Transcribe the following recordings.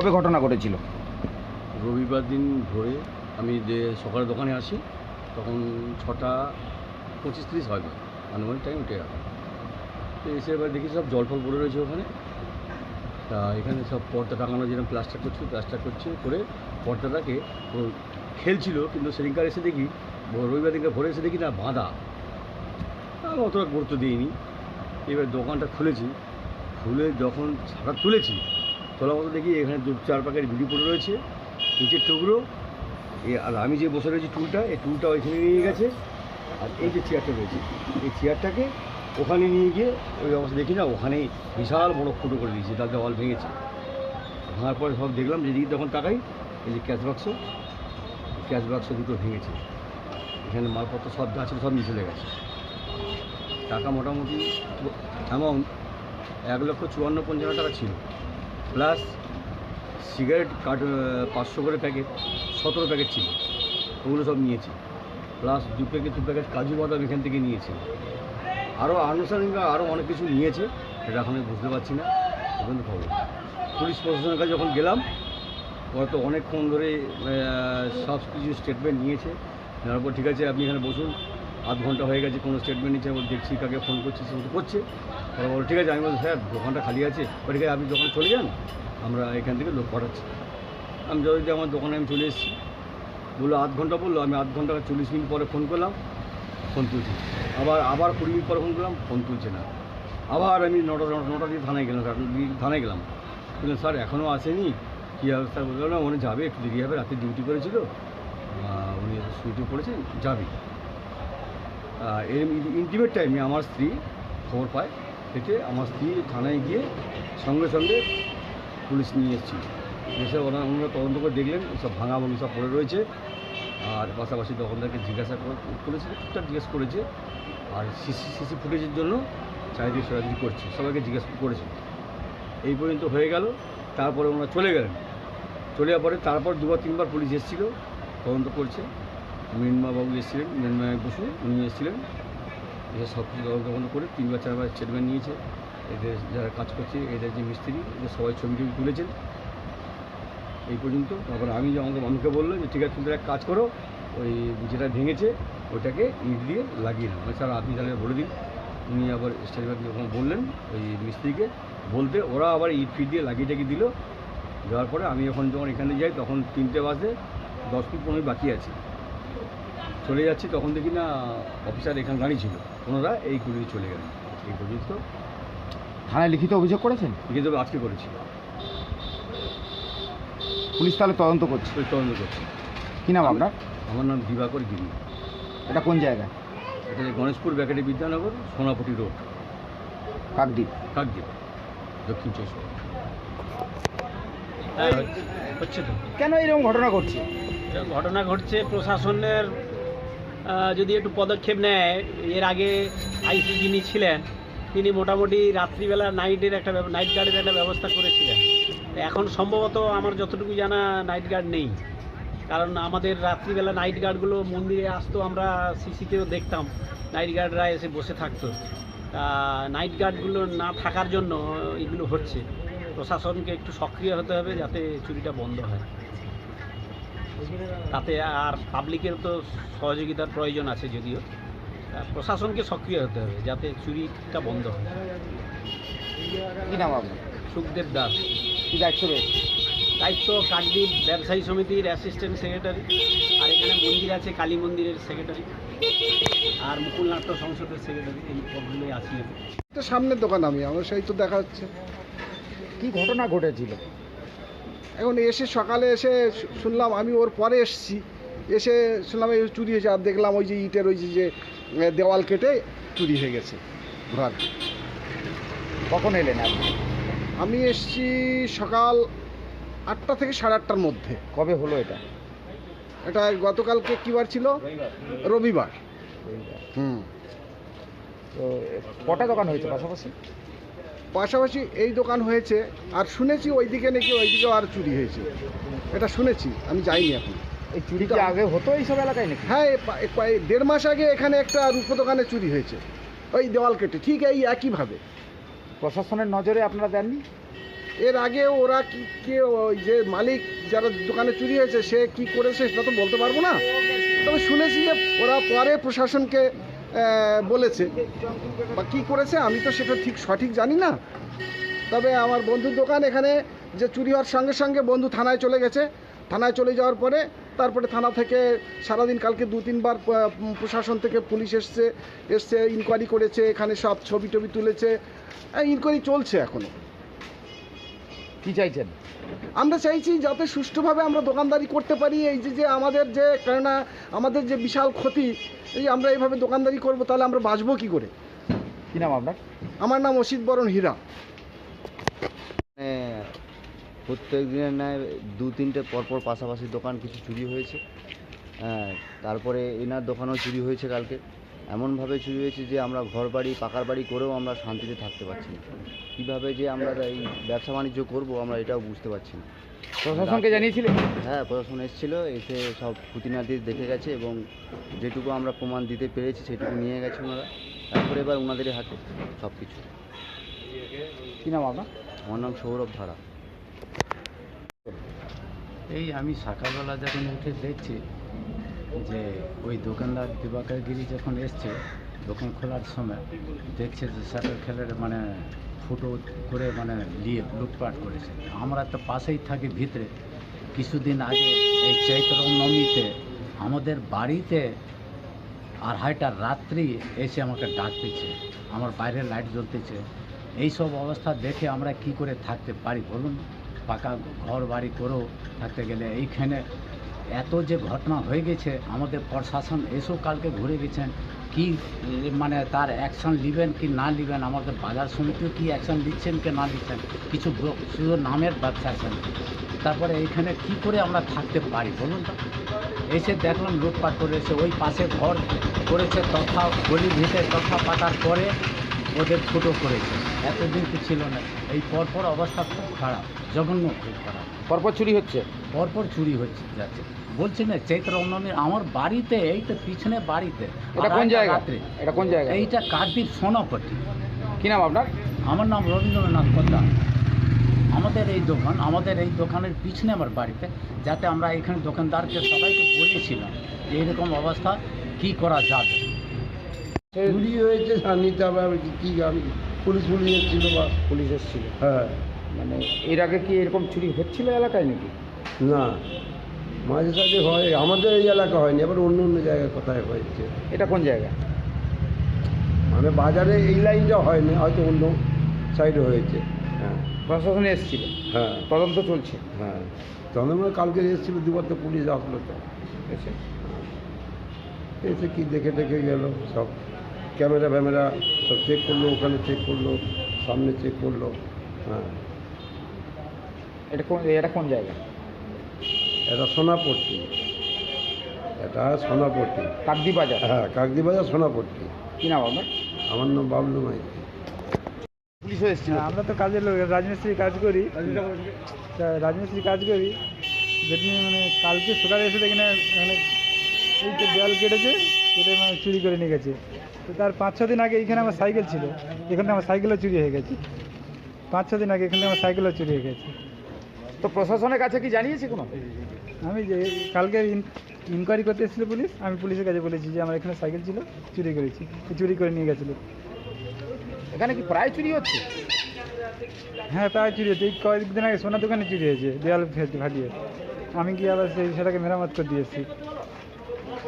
কবে ঘটনা ঘটেছিল? রবিবার দিন ভোরে আমি যে সকালে দোকানে আসি, তখন ছটা পঁচিশ তিরিশ হয় আনুমানিক টাইম উঠে গেল। তো এসে এবার দেখি সব জল ফল পড়ে রয়েছে ওখানে। তা এখানে সব পর্দা টাঙানো যেরকম প্লাস্টার করছিল প্লাস্টার করছে, করে পর্দাটাকে খেলছিল, কিন্তু সেদিনকার এসে দেখি রবিবার দিনকার ভোরে এসে দেখি না, বাঁধা। আমি অতটা গুরুত্ব দিইনি। এবার দোকানটা খুলেছি। খুলে যখন ছাড়া তুলেছি তোলা মতো দেখি এখানে দু চার প্যাকেট বিড়ি পড়ে রয়েছে, নিচের টুকরো। এ, আর আমি যে বসে রয়েছি টুলটা, এই টুলটা ওইখানে নিয়ে গেছে। আর এই যে চেয়ারটা রয়েছে, এই চেয়ারটাকে ওখানে নিয়ে গিয়ে ওই অবস্থা দেখি না ওখানেই বিশাল বড় ফুটো করে দিয়েছে, তার দেওয়াল ভেঙেছে। ভাঙার পরে সব দেখলাম, যেদিকে তখন তাকাই, এই যে ক্যাশ বাক্স ক্যাশ বাক্স দুটো ভেঙেছে। এখানে মালপত্র সব যা সব নিয়ে চলে গেছে। টাকা মোটামুটি অ্যামাউন্ট এক লক্ষ চুয়ান্ন পঞ্চান্ন টাকা ছিল। প্লাস সিগারেট কার্ড পাঁচশো করে প্যাকেট, সতেরো প্যাকেট ছিল। ওগুলো সব নিয়েছি। প্লাস দু প্যাকেট দু প্যাকেট কাজু বাদাম এখান থেকে নিয়েছি। আরও আনুষ্ঠানিক আরও অনেক কিছু নিয়েছে, সেটা এখন আমি বুঝতে পারছি না। এখন খবর। পুলিশ প্রশাসনের কাছে যখন গেলাম, ওরা তো অনেকক্ষণ ধরে সব কিছু স্টেটমেন্ট নিয়েছে। নেওয়ার পর ঠিক আছে, আপনি এখানে বসুন। আধ ঘণ্টা হয়ে গেছে কোনো স্টেটমেন্ট নিচ্ছে আমি দেখছি কাকে ফোন করছি সে করছে। ওরা বলো ঠিক আছে। আমি বলছি স্যার দোকানটা খালি আছে। বলে, ঠিক আপনি দোকানে চলে যান আমরা এখান থেকে লোক পাঠাচ্ছি। আমি যদি আমার দোকানে আমি চলে এসেছি। বলল আধ ঘণ্টা বলল আমি আধ ঘণ্টা চল্লিশ মিনিট পরে ফোন করলাম ফোন তুলছি। আবার আবার কুড়ি মিনিট পরে ফোন করলাম ফোন তুলছে না। আবার আমি নটা নটা দিয়ে থানায় গেলাম থানায় গেলাম। বললাম স্যার এখনও আসেনি। কী হবে স্যার বলল না উনি যাবে একটু দেরি হবে রাতে ডিউটি করেছিল। উনি শুটিং করেছেন যাবে। ইন্টিমেট টাইমে আমার স্ত্রী খবর পায় এতে আমার স্ত্রী থানায় গিয়ে সঙ্গে সঙ্গে পুলিশ নিয়ে এসেছিল এসে ওরা ওনারা তদন্ত করে দেখলেন, সব ভাঙা ভাঙি সব পড়ে রয়েছে। আর পাশাপাশি দোকানদারকে জিজ্ঞাসা করে- করেছে, টুকটাক জিজ্ঞেস করেছে। আর সিসি সিসি ফুটেজের জন্য চারিদিকে সরাসরি করছে, সবাইকে জিজ্ঞেস করেছে। এই পর্যন্ত হয়ে গেল, তারপরে ওনারা চলে গেলেন। চলে যাওয়ার পরে তারপর দুবার, তিনবার পুলিশ এসেছিল, তদন্ত করছে। মৃন্ময়বাবু এসেছিলেন, মৃন্ময় বসু, উনি এসেছিলেন। এসে সব কিছু তদন্ত করে তিনবার, চারবার স্টেটমেন্ট নিয়েছে। এদের যারা কাজ করছে, এদের যে মিস্ত্রি, এদের সবাই ছবি টবি তুলেছেন। এই পর্যন্ত তারপর আমি যে আমাকে আমাকে বলল যে, ঠিক আছে, তুমি এক কাজ করো, ওই যেটা ভেঙেছে ওইটাকে ইট দিয়ে লাগিয়ে দাও স্যার, আপনি তাহলে বলে দিন। উনি আবার স্টেটমেন্ট যখন বললেন, ওই মিস্ত্রিকে বলতে, ওরা আবার ইট ফিট দিয়ে লাগিয়ে টাকিয়ে দিল। দেওয়ার পরে আমি যখন যখন এখানে যাই, তখন তিনটে বাজে, দশ মিনিট পনেরো বাকি আছে। চলে যাচ্ছি তখন দেখি না অফিসার এখানে দাঁড়িয়ে ছিল। ওনারা এই করে চলে গেলেন। এই পর্যন্ত থানায় লিখিত অভিযোগ করেছেন? কিন্তু আজকে করেছি। পুলিশ তাহলে তদন্ত করছে? ওই তদন্ত করছি। কী নাম আপনার? আমার নাম দিবাকর গিরি। এটা কোন জায়গায়? এটা যে গণেশপুর ব্যাকেটে বিদ্যানগর সোনাপটি রোড। কাকদ্বীপ। কাকদ্বীপ দক্ষিণ চব্বিশ হ্যাঁ, হচ্ছে তো। কেন এরকম ঘটনা ঘটছে? ঘটনা ঘটছে প্রশাসনের যদি একটু পদক্ষেপ নেয়, এর আগে আইসি যিনি ছিলেন, তিনি মোটামুটি রাত্রিবেলা নাইটের একটা নাইট গার্ডের একটা ব্যবস্থা করেছিলেন। এখন সম্ভবত আমার যতটুকু জানা নাইট গার্ড নেই। কারণ আমাদের রাত্রিবেলা নাইট গার্ডগুলো মন্দিরে আসতো, আমরা সিসিতেও দেখতাম। নাইট গার্ডরা এসে বসে থাকতো। তা নাইট গার্ডগুলো না থাকার জন্য এগুলো হচ্ছে। প্রশাসনকে একটু সক্রিয় হতে হবে যাতে চুরিটা বন্ধ হয়। তাতে আর পাবলিকের তো সহযোগিতার প্রয়োজন আছে যদিও। প্রশাসনকে সক্রিয় হতে হবে যাতে চুরিটা বন্ধ হয়। কী নাম আপনার? সুখদেব দাস। কী দায়িত্ব রয়েছে? দায়িত্ব কাকদ্বীপ ব্যবসায়ী সমিতির অ্যাসিস্ট্যান্ট সেক্রেটারি আর এখানে মন্দির আছে কালী মন্দিরের সেক্রেটারি আর মুকুল নাট্য সংসদের সেক্রেটারি এই পদগুলোই আছি তো সামনের দোকান আমি আমার সেই তো দেখা যাচ্ছে। কী ঘটনা ঘটেছিল? এখন এসে সকালে এসে শুনলাম আমি ওর পরে এসেছি। এসে শুনলাম এই চুরি হয়েছে আর দেখলাম ওই যে ইটের ওই যে দেওয়াল কেটে চুরি হয়ে গেছে ঘর কখন এলেন আপনি? আমি এসছি সকাল আটটা থেকে সাড়ে আটটার মধ্যে। কবে হলো এটা? এটা গতকালকে কী বার ছিল? রবিবার। হুম। তো কটা দোকান হয়েছে পাশাপাশি? পাশাপাশি এই দোকান হয়েছে আর শুনেছি ওইদিকে নাকি ওইদিকেও আর চুরি হয়েছে। এটা শুনেছি আমি যাইনি এখন। এই চুরি কি আগে হতো এইসব এলাকায় নাকি? হ্যাঁ দেড় মাস আগে এখানে একটা রূপো দোকানে চুরি হয়েছে। ওই দেওয়াল কেটে ঠিক এই একইভাবে। প্রশাসনের নজরে আপনারা দেননি? এর আগে ওরা কি কে ওই যে মালিক যারা দোকানে চুরি হয়েছে সে কি করেছে সেটা তো বলতে পারব না। তবে শুনেছি যে ওরা পরে প্রশাসনকে বলেছে। বা কী করেছে আমি তো সেটা ঠিক সঠিক জানি না। তবে আমার বন্ধুর দোকান এখানে যে চুরি হওয়ার সঙ্গে সঙ্গে বন্ধু থানায় চলে গেছে। থানায় চলে যাওয়ার পরে তারপরে থানা থেকে সারাদিন কালকে দু তিনবার প্রশাসন থেকে পুলিশ এসছে এসছে ইনকোয়ারি করেছে, এখানে সব ছবি টবি তুলেছে। ইনকোয়ারি চলছে এখনও কি চাইছেন? আমরা চাইছি যাতে সুষ্ঠুভাবে আমরা দোকানদারি করতে পারি এই যে যে আমাদের যে কেননা আমাদের যে বিশাল ক্ষতি এই আমরা এইভাবে দোকানদারি করব তাহলে আমরা বাঁচবো কী করে? কি নাম আপনার? আমার নাম অসিত বরণ হীরা। প্রত্যেক দিনের ন্যায় দু তিনটে পরপর পাশাপাশি দোকান কিছু চুরি হয়েছে। হ্যাঁ তারপরে এনার দোকানও চুরি হয়েছে কালকে। এমনভাবে চুরি হয়েছে যে আমরা ঘর বাড়ি পাকার বাড়ি করেও আমরা শান্তিতে থাকতে পারছি না। কীভাবে যে আমরা এই ব্যবসা বাণিজ্য করব আমরা এটাও বুঝতে পারছি না। প্রশাসনকে জানিয়েছিলেন হ্যাঁ প্রশাসন এসেছিল এসে সব খুঁটিনাটি দেখে গেছে এবং যেটুকু আমরা প্রমাণ দিতে পেরেছি সেটুকু নিয়ে গেছে ওনারা। তারপরে এবার ওনাদেরই হাতে সব কিছু কি নাম আপনার? আমার নাম সৌরভ ধারা। এই আমি সকালবেলা যখন উঠে দেখছি যে ওই দোকানদার দিবাকর গিরি যখন এসছে, দোকান খোলার সময় দেখছে যে শাটার খেলের মানে ফুটো করে মানে নিয়ে লুটপাট করেছে। আমরা তো পাশেই থাকি ভিতরে। কিছুদিন আগে এই চৈত্র নবমীতে আমাদের বাড়িতে আড়াইটা রাত্রি এসে আমাকে ডাকতেছে, আমার বাইরে লাইট জ্বলতেছে। এইসব অবস্থা দেখে আমরা কি করে থাকতে পারি বলুন? পাকা ঘর বাড়ি করেও থাকতে গেলে এইখানে এত যে ঘটনা হয়ে গেছে, আমাদের প্রশাসন এসেও কালকে ঘুরে গেছেন, কি মানে তার অ্যাকশন নেবেন কি না নেবেন, আমাদের বাজার সমিতিও কি অ্যাকশন দিচ্ছেন কি না দিচ্ছেন কিছু শুধু নামের ব্যবসা তারপরে এইখানে কি করে আমরা থাকতে পারি বলুন তো? এসে দেখলাম লুটপাট করে এসে ওই পাশে ঘর করেছে, তথা গলি ভিটে তথা পাতার পরে ওদের ফুটো করেছে। এতদিন তো ছিল না। এই পরপর অবস্থা খুব খারাপ, জঘন্য খুব খারাপ। পরপর চুরি হচ্ছে। পরপর চুরি হচ্ছে যাচ্ছে। বলছি না চৈত্র নবমীর আমার বাড়িতে এই তো পিছনে বাড়িতে এটা কোন জায়গা? এটা কোন জায়গা? এইটা কাকদ্বীপ সোনাপট্টি কি নাম আপনার? আমার নাম রবীন্দ্রনাথ পোদ্দার। আমাদের এই দোকান আমাদের এই দোকানের পিছনে আমার বাড়িতে যাতে আমরা এখানে দোকানদারকে সবাইকে বলেছিলাম যে এরকম অবস্থা কি করা যাবে। চুরি হয়েছে হবে আমি কি আমি পুলিশ পুলিশ এসেছিল বা? পুলিশ এসেছিল। হ্যাঁ। মানে এর আগে কি এরকম চুরি হচ্ছিল এলাকায় নাকি? না মাঝে সাঝে হয় আমাদের এই এলাকা হয়নি এবার অন্য অন্য জায়গায় কোথায় হয়েছে? এটা কোন জায়গা? মানে বাজারে এই লাইনটা হয়নি হয়তো অন্য সাইডে হয়েছে। হ্যাঁ। প্রশাসন এসেছিল? হ্যাঁ। তদন্ত চলছে? হ্যাঁ। আমরা কালকে এসেছিল দুবার তো পুলিশ আসলো তো। এসে এসে কি দেখে দেখে গেল সব ক্যামেরা ফ্যামেরা সব চেক করল ওখানে চেক করল সামনে চেক করল। হ্যাঁ। এটা কোন এটা কোন জায়গা? এটা সোনাপট্টি। এটা সোনাপট্টি। কাকদি বাজার হ্যাঁ কাকদি বাজার সোনাপট্টি। কি নাম আপনার? আমার নাম বাবলু মাইতি। পুলিশ এসেছিল। হ্যাঁ, আমরা তো কাজের লোক রাজমিস্ত্রি কাজ করি। তা রাজমিস্ত্রি কাজ করি। যেটি মানে কালকে সকালে এসে দেখি না মানে এই তো দেয়াল কেটেছে কেটে মানে চুরি করে নিয়ে গেছে। তো তার পাঁচ ছ দিন আগে এইখানে আমার সাইকেল ছিল। এখানে আমার সাইকেলও চুরি হয়ে গেছে। পাঁচ ছ দিন আগে এখানে আমার সাইকেলও চুরি হয়ে গেছে। তো প্রশাসনের কাছে কি জানিয়েছি কোনো? আমি যে কালকে ইনকোয়ারি করতে এসেছিল পুলিশ আমি পুলিশের কাছে বলেছি যে আমার এখানে সাইকেল ছিল চুরি করেছি চুরি করে নিয়ে গেছিল। এখানে কি প্রায় চুরি হচ্ছে? হ্যাঁ প্রায় চুরি হচ্ছে। এই কয়েকদিন আগে সোনার দোকানে চুরি হয়েছে দেয়াল ফেটে ফাটিয়ে। আমি কি আবার সেই সেটাকে মেরামত করে দিয়েছি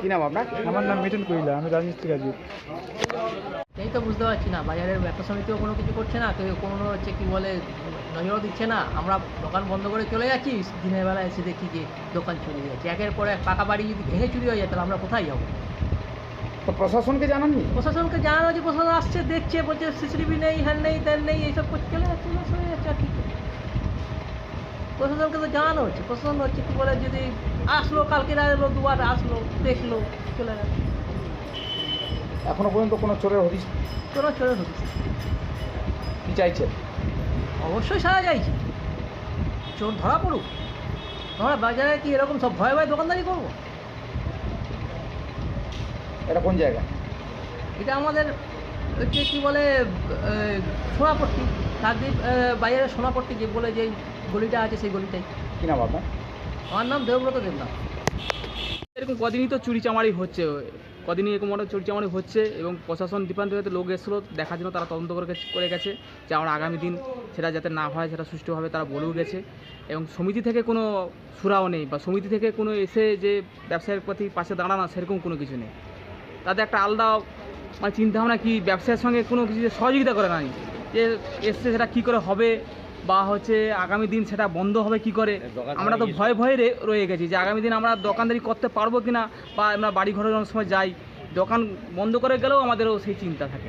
কি নাম আপনার? আমার নাম মিঠুন কইলা আমি রাজমিস্ত্রি কাজ এই তো বুঝতে পারছি না বাজারের ব্যবসা সমিতিও কোনো কিছু করছে না কেউ কোনো হচ্ছে কি বলে নজরও দিচ্ছে না। আমরা দোকান বন্ধ করে চলে যাচ্ছি দিনের বেলা এসে দেখি যে দোকান হয়ে যাচ্ছে। একের পর এক পাকা বাড়ি যদি ভেঙে চুরি হয়ে যায় তাহলে আমরা কোথায় যাব? তো প্রশাসনকে জানাননি? প্রশাসনকে জানানো যে প্রশাসন আসছে দেখছে বলছে সিসিটিভি নেই হ্যান নেই ত্যান নেই এইসব করছে। চলে যাচ্ছে হয়ে যাচ্ছে আর কি প্রশাসনকে তো জানানো হচ্ছে। প্রশাসন হচ্ছে কি বলে যদি আসলো কালকে এলো দুবার আসলো দেখল চলে গেল। এখনও পর্যন্ত কোনো চোরের হদিস কোনো চলে ঢুকছে কি চাইছেন অবশ্যই সারা যাইছি চোর ধরা পড়ুক। আমরা বাজারে কি এরকম সব ভয়ে ভয়ে দোকানদারি করব? এটা কোন জায়গা? এটা আমাদের হচ্ছে কি বলে সোনাপট্টি। তার আহ, বাজারে সোনাপট্টি যে বলে যে গলিটা আছে সেই গলিটাই। কি নাম আপনার? আমার নাম দেবব্রত দেবনাথ। এরকম কদিনই তো চুরি চামারি হচ্ছে কদিনই এরকম অনেক চুরি চামারি হচ্ছে এবং প্রশাসন ডিপার্টমেন্টের লোক এসেছিল, দেখার জন্য তারা তদন্ত করে করে গেছে যে আমার আগামী দিন সেটা যাতে না হয়, সেটা সুষ্ঠুভাবে তারা বলেও গেছে এবং সমিতি থেকে কোনো সুরাও নেই বা সমিতি থেকে কোনো এসে যে ব্যবসায়ের প্রতি পাশে দাঁড়ানো, সেরকম কোনো কিছু নেই। তাদের একটা আলাদা মানে চিন্তাভাবনা কি ব্যবসায়ের সঙ্গে কোনো কিছু সহযোগিতা করে নাই, যে এসছে সেটা কী করে হবে বা হচ্ছে আগামী দিন সেটা বন্ধ হবে কি করে? আমরা তো ভয়ে ভয়ে রে- রয়ে গেছি যে আগামী দিন আমরা দোকানদারি করতে পারব কি না বা আমরা বাড়ি ঘরে অনেক সময় যাই দোকান বন্ধ করে গেলেও আমাদেরও সেই চিন্তা থাকে।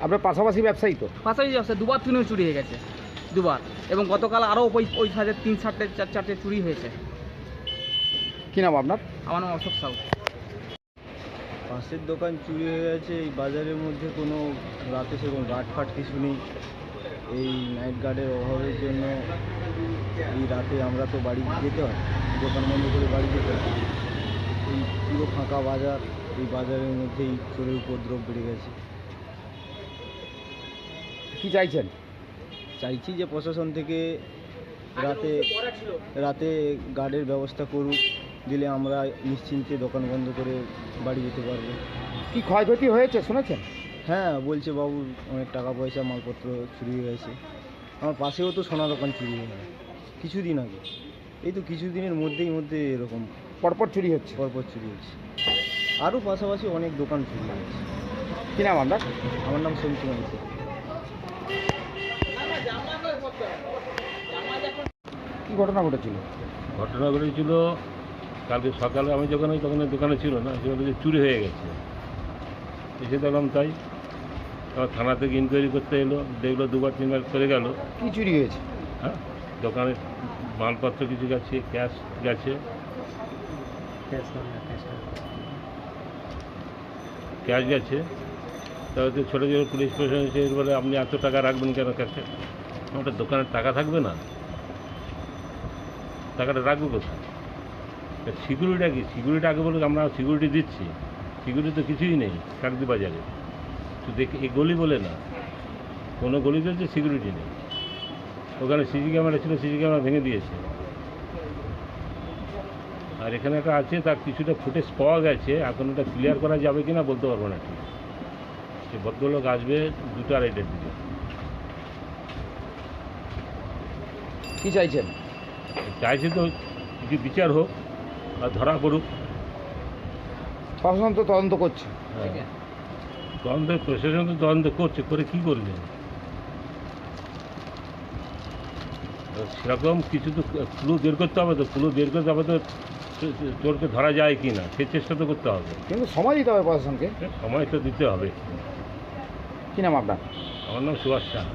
আপনার পাশাপাশি ব্যবসায়ী তো? পাশাপাশি ব্যবসা দুবার তিনও চুরি হয়ে গেছে দুবার। এবং গতকাল আরও ওই ওই সাথে তিন চারটে চার চারটে চুরি হয়েছে। কি নাম আপনার? আমার নাম অশোক সাউ। পাশের দোকান চুরি হয়ে গেছে এই বাজারের মধ্যে কোনো রাতে সেরকম গার্ড ফাট কিছু নেই। এই নাইট গার্ডের অভাবের জন্য এই রাতে আমরা তো বাড়ি যেতে হয় দোকান বন্ধ করে বাড়ি যেতে হয়। এই পুরো ফাঁকা বাজার এই বাজারের মধ্যেই চোরের উপদ্রব বেড়ে গেছে। কি চাইছেন? চাইছি যে প্রশাসন থেকে রাতে রাতে গার্ডের ব্যবস্থা করুক দিলে আমরা নিশ্চিন্তে দোকান বন্ধ করে বাড়ি যেতে পারব। কি ক্ষয়ক্ষতি হয়েছে শুনেছেন? হ্যাঁ বলছে বাবু অনেক টাকা পয়সা মালপত্র চুরি হয়ে গেছে আমার পাশেও তো সোনা দোকান চুরি হয়ে গেছে কিছুদিন আগে। এই তো কিছুদিনের মধ্যেই মধ্যে এরকম পরপর চুরি হচ্ছে? পরপর চুরি হচ্ছে। আরও পাশাপাশি অনেক দোকান চুরি হয়েছে। কি নাম আপনার? আমার নাম সন্তু মাইতি। কী ঘটনা ঘটেছিল? ঘটনা ঘটেছিল কালকে সকালে আমি যখন ওই তখন দোকানে ছিল না সেখানে চুরি হয়ে গেছে। এসে দেখলাম তাই আবার থানা থেকে ইনকোয়ারি করতে এলো দেখল দুবার তিনবার করে গেল। কি চুরি হয়েছে? হ্যাঁ? দোকানে মালপত্র কিছু গেছে ক্যাশ গেছে। ক্যাশ গেছে। তাহলে ছোটো ছোটো পুলিশ প্রশাসন এসে বলে আপনি এত টাকা রাখবেন কেন ক্যাশে? আমাদের দোকানের টাকা থাকবে না। টাকাটা রাখব কোথায়? সিকিউরিটি কি? সিকিউরিটি আগে বলুক আমরা সিকিউরিটি দিচ্ছি। সিকিউরিটি তো কিছুই নেই কাকদি বাজারে। তো দেখে এই গলি বলে না। কোনো গলিতে হচ্ছে সিকিউরিটি নেই। ওখানে সিসি ক্যামেরা ছিল সিসি ক্যামেরা ভেঙে দিয়েছে। আর এখানে একটা আছে তার কিছুটা ফুটেজ পাওয়া গেছে। এখন ওটা ক্লিয়ার করা যাবে কি না বলতে পারব না ঠিক। সে ভদ্রলোক আসবে দুটো আড়াইটার দিকে। কি চাইছেন? চাইছে তো কিছু বিচার হোক আর ধরা পড়ুক। প্রশাসন তো তদন্ত করছে। হ্যাঁ। তদন্ত প্রশাসন তো তদন্ত করছে করে কি করবে? সেরকম কিছু তো ক্লু বের করতে হবে তো ক্লু বের করতে হবে তো চোরকে ধরা যায় কি না সে চেষ্টা তো করতে হবে। কিন্তু সময় দিতে হবে প্রশাসনকে। সময় তো দিতে হবে। কি নাম আপনার? আমার নাম সুভাষ শাহ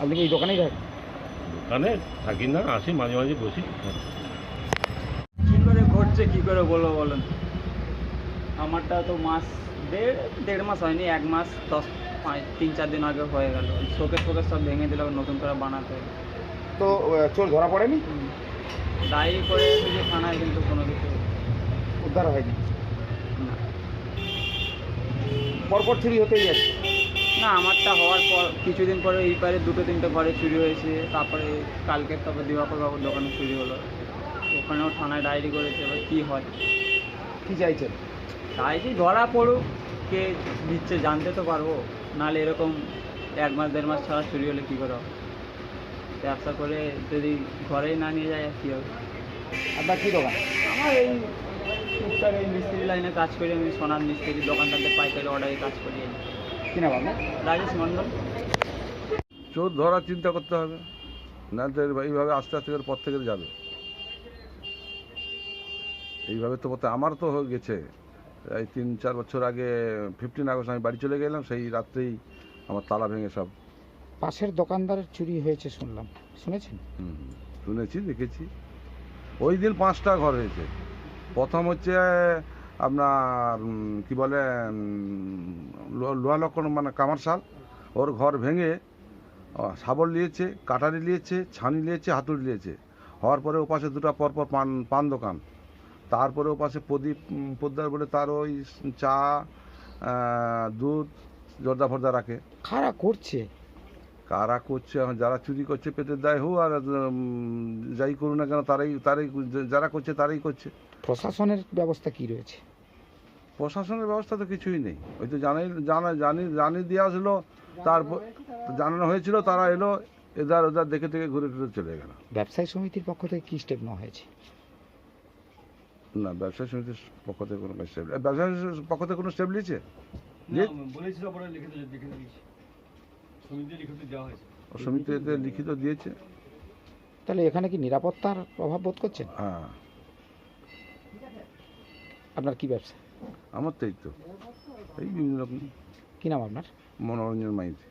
আপনি কি এই দোকানেই থাকেন? দোকানে থাকি না আসি মাঝে মাঝে বসি। কী করে ঘটছে কী করে বলো বলেন? আমারটা তো মাস দেড় দেড় মাস হয়নি এক মাস দশ পাঁচ তিন চার দিন আগে হয়ে গেল। শোকের ফোকের সব ভেঙে দিল নতুন করে বানাতে। তো চোর ধরা পড়েনি? ডায়েরি করে এসেছি থানায় কিন্তু কোনো কিছু উদ্ধার হয়নি? না। পরপর চুরি হতেই যাচ্ছে না আমারটা হওয়ার পর কিছুদিন পরে এই পারে দুটো তিনটে ঘরে চুরি হয়েছে। তারপরে কালকে তারপর দিবাকর বাবুর দোকানে চুরি হলো। ওখানেও থানায় ডায়েরি করেছে এবার কী হয়? কি চাইছেন? চাইছি ধরা পড়ুক কে দিচ্ছে জানতে তো পারব। নাহলে এরকম এক মাস দেড় মাস ছাড়া চুরি হলে কী করে হবে? ব্যবসা করে যদি ঘরেই না নিয়ে যায় আর কী হবে? আপনার কি দোকান? আমার এই টুকটাক এই মিস্ত্রি লাইনে কাজ করি আমি সোনার মিস্ত্রি দোকানদারদের পাইকারি অর্ডারে কাজ করি। এই। কি নাম আপনার? রাজেশ মণ্ডল। চোর ধরার চিন্তা করতে হবে। না তো এইভাবে আস্তে আস্তে করে পথ থেকে যাবে। এইভাবে তো আমার তো হয়ে গেছে। এই তিন চার বছর আগে ফিফটিন আগস্ট আমি বাড়ি চলে গেলাম সেই রাত্রেই আমার তালা ভেঙে সব পাশের দোকানদারের চুরি হয়েছে শুনলাম। শুনেছেন? হুম, শুনেছি দেখেছি। ওই দিন পাঁচটা ঘর হয়েছে। প্রথম হচ্ছে আপনার কি বলে লোহা লক্ষণ মানে কামারশাল। ওর ঘর ভেঙে শাবল নিয়েছে কাটারি নিয়েছে ছানি নিয়েছে হাতুড়ি নিয়েছে। হওয়ার পরে ওপাশে দুটো পরপর পান পান দোকান। তারপরে ওপাশে প্রদীপ পোদ্দার বলে তার ওই চা দুধ জর্দা ফর্দা রাখে। খারাপ করছে? কারা করছে? যারা চুরি করছে পেটের দায় হোক আর যাই করুক না কেন তারাই তারাই যারা করছে তারাই করছে। প্রশাসনের ব্যবস্থা কি রয়েছে? প্রশাসনের ব্যবস্থা তো কিছুই নেই। ওই তো জানাই জানা জানি জানি দিয়ে আসলো তারপর জানানো হয়েছিল তারা এলো এদার ওদার দেখে থেকে ঘুরে ঘুরে চলে গেল। ব্যবসায়ী সমিতির পক্ষ থেকে কি স্টেপ নেওয়া হয়েছে? না ব্যবসায়ী সমিতির পক্ষ থেকে কোনো স্টেপ ব্যবসায়ী পক্ষ থেকে কোনো স্টেপ নিয়েছে? সমিতিতে লিখিত দিয়েছে? তাহলে এখানে কি নিরাপত্তার প্রভাব বোধ করছেন? হ্যাঁ। আপনার কি ব্যবসা? আমার তো এই তো। এই বিভিন্ন রকম। কি নাম আপনার? মনোরঞ্জন মাইতি।